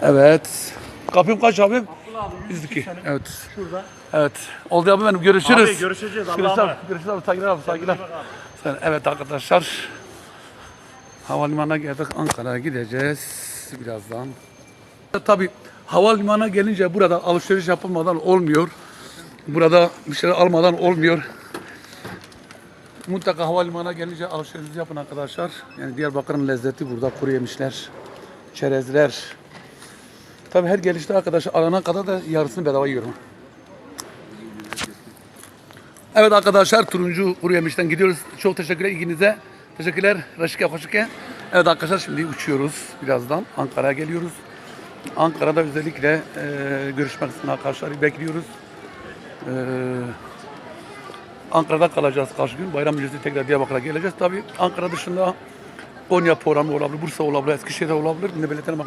Evet. Kapım kaç abi? 102. Evet. Şurada. Evet. Oldu abi benim. Görüşürüz. Abi görüşeceğiz. Allah'a Görüşürüz. emanet. abi. Görüşürüz abi. Saygılar abi. Saygılar. Sen, evet arkadaşlar. Havalimanına geldik. Ankara'ya gideceğiz birazdan. Tabii havalimanına gelince burada alışveriş yapılmadan olmuyor. Burada bir şeyler almadan olmuyor. Mutlaka havalimanına gelince alışveriş yapın arkadaşlar. Yani Diyarbakır'ın lezzeti burada kuru yemişler, çerezler. Tabii her gelişte arkadaşlar alana kadar da yarısını bedava yiyorum. Evet arkadaşlar turuncu kuru yemişten gidiyoruz. Çok teşekkürler ilginize. Teşekkürler. Raşike hoşike. Evet arkadaşlar şimdi uçuyoruz birazdan. Ankara'ya geliyoruz. Ankara'da özellikle e, görüşmek için arkadaşlar bekliyoruz. E, Ankara'da kalacağız kaç gün. Bayram öncesi tekrar Diyarbakır'a geleceğiz. Tabii Ankara dışında Konya programı olabilir, Bursa olabilir, Eskişehir olabilir. Belirtelim